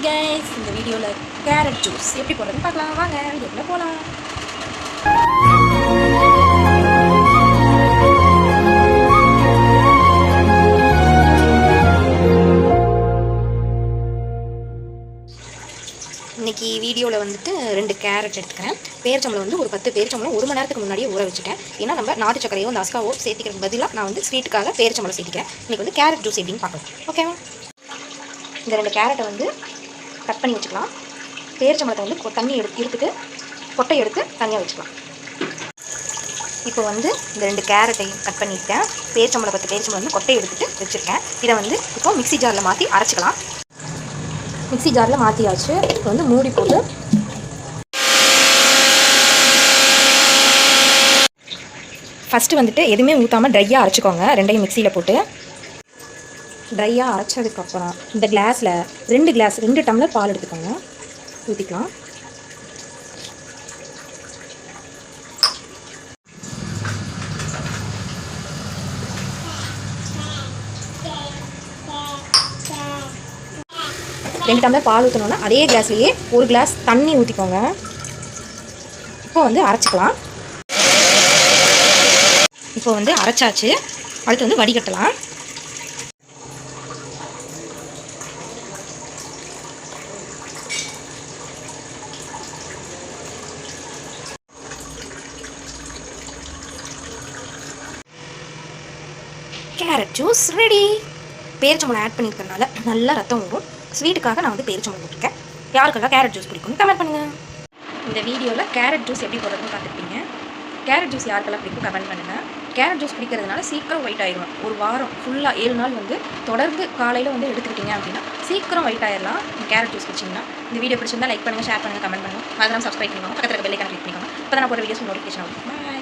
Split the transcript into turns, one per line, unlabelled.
Hi guys இந்த வீடியோவில் carrot juice எப்படி போடுறதுன்னு பார்க்கலாம். வாங்க வீடியோக்குள்ளே போகலாம் இன்னைக்கு வீடியோவில் வந்துட்டு ரெண்டு கேரட் எடுத்துக்கிறேன். பேரிச்சம்பளம் வந்து ஒரு பத்து பேரிச்சம்பளம் ஒரு மணி நேரத்துக்கு முன்னாடியே ஊற வச்சுட்டேன். ஏன்னா நம்ம நாட்டு சக்கரையோ இந்த அஸ்காவோ சேர்த்திக்கிறதுக்கு பதிலாக நான் வந்து ஸ்வீட்டுக்காக பேரிச்சம்பளம் சேர்த்துக்கிறேன். இன்னைக்கு வந்து கேரட் ஜூஸ் எப்படின்னு பார்க்கலாம். ஓகேவா இந்த ரெண்டு கேரட்டை வந்து கட் பண்ணி வச்சுக்கலாம். பேரிச்சம்பழத்தை வந்து கொ- தண்ணி எடுத்து எடுத்துட்டு கொட்டை எடுத்து தனியாக வச்சுக்கலாம். இப்போ வந்து இந்த ரெண்டு கேரட்டையும் கட் பண்ணிட்டேன். பேரிச்சம்பழம் பத்து பேரிச்சம்பழம் வந்து கொட்டை எடுத்துட்டு வச்சுருக்கேன். இதை வந்து இப்போ மிக்ஸி ஜாரில் மாற்றி அரைச்சிக்கலாம். மிக்ஸி ஜாரில் மாற்றியாச்சு இப்போ வந்து மூடி போட்டு ஃபஸ்ட்டு வந்துட்டு எதுவுமே ஊற்றாமல் ட்ரையாக அரைச்சிக்கோங்க. ரெண்டையும் மிக்சியில் போட்டு. ட்ரையாக அரைச்சதுக்கப்புறம் இந்த கிளாஸில் ரெண்டு கிளாஸ் ரெண்டு டம்ளர் பால் எடுத்துக்கோங்க. ஊற்றிக்கலாம் ரெண்டு டம்ளர் பால் ஊற்றணுன்னா அதே கிளாஸ்லேயே ஒரு கிளாஸ் தண்ணி ஊற்றிக்கோங்க இப்போ வந்து அரைச்சிக்கலாம். இப்போ வந்து அரைச்சாச்சு. அடுத்து வந்து வடிகட்டலாம். கேரட் ஜூஸ் ரெடி பேரிச்சம்பழம் ஆட் பண்ணியிருக்கறனால நல்லா ரத்தம் வரும் ஸ்வீட்டுக்காக நான் வந்து பேரிச்சம்பழம் போட்டிருக்கேன். யாருக்கெல்லாம் கேரட் ஜூஸ் பிடிக்கும்னு கமெண்ட் பண்ணுங்கள் இந்த வீடியோவில் கேரட் ஜூஸ் எப்படி போடுறதுன்னு பார்த்துருப்பீங்க. கேரட் ஜூஸ் யாருக்கெல்லாம் பிடிக்கும் கமெண்ட் பண்ணுங்கள் கேரட் ஜூஸ் குடிக்கிறதுனால சீக்கிரம் ஒயிட் ஆயிடும் ஒரு வாரம் ஃபுல்லாக ஏழு நாள் வந்து தொடர்ந்து காலையில் வந்து எடுத்துக்கிட்டீங்க அப்படின்னா சீக்கிரம் ஒயிட் ஆயிடலாம் கேரட் ஜூஸ் குடிச்சிங்கன்னா இந்த வீடியோ பிடிச்சிருந்தா லைக் பண்ணுங்கள் ஷேர் பண்ணுங்கள் கமெண்ட் பண்ணுங்கள் அதெல்லாம் சப்ஸ்கிரைப் பண்ணிக்கோங்க. பக்கத்தில் இருக்க பெல்லைக்கான கிளிக் பண்ணிக்கோங்க. இப்போ நான் போகிற வீடியோஸ் நோட்டிஃபிகேஷன் ஆகும். பாய்